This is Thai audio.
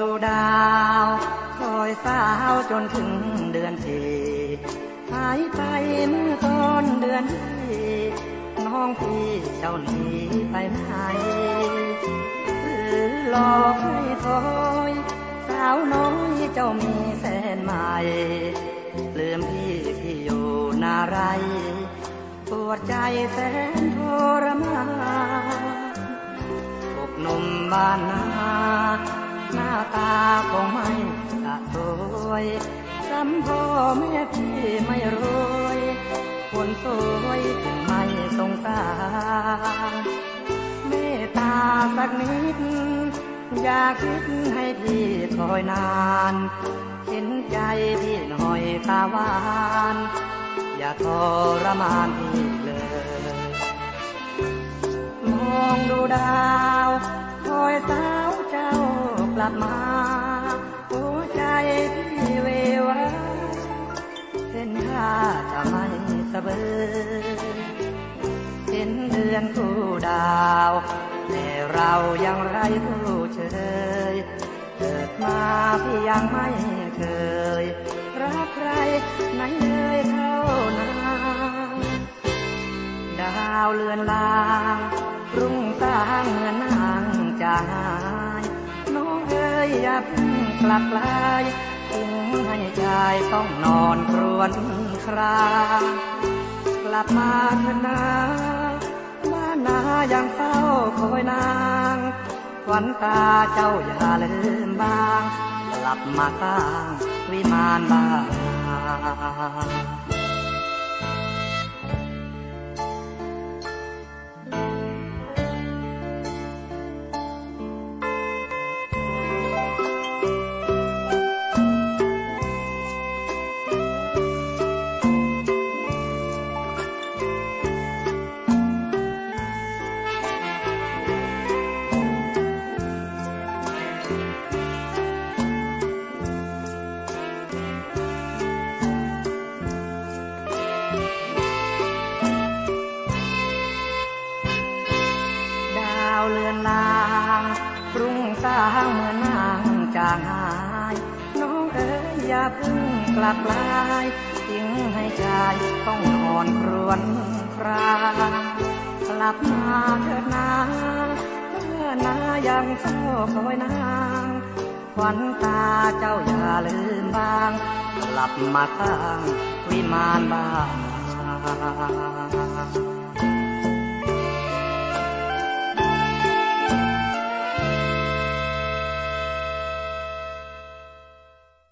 ดูดาวคอยสาวจนถึงเดือนสี่หายไปเมื่อตอนเดือนที่น้องพี่เจ้าหนีไปไหนหรือหลอกให้คอยสาวน้อยเจ้ามีแสนใหม่ลืมพี่ที่อยู่นาไรปวดใจแสนทรมานอกนมบ้านนา หน้าตาคงไม่สะสวยซ้ำพ่อแม่พี่ไม่รวยคนสวยจึงไม่สงสารเมตตาสักนิด อยากคิดให้พี่คอยนานเห็นใจพี่หน่อยตาหวาน อย่าทรมานพี่เลย มองดูด ลับมาหัวใจพี่เววาเห็นท่าจะไม่สะเบอเห็นเดือนคู่ดาว แต่เรายังไร้คู่เชยเกิดมาพี่ยังไม่เคย รักใครไหนเลยเท่านั้นดาวเลือนลาง รุ่งสร้างเหมือนนางจางหา อยอย่าเพิ่งกลับกลายทิ้งให้ชายต้องนอนครวนครางกลับมาเถอนาบ้านนายังเฝ้าคอยนางขวัญตาเจ้าอย่าลืมบ้าง กลับมาสร้างวิมานบ้าน เลือนลางรุ่งสร้างเหมือนนางจางหาย น้องเอ๋ยอย่าพิ่งกลับลายทิ้งให้ชายต้องนอนครวนครางกลับมาเถิดนาเมื่อนายังเฝ้าคอยนางขวัญตาเจ้าอย่าลืมบ้าง กลับมาสร้างวิมานบ้าน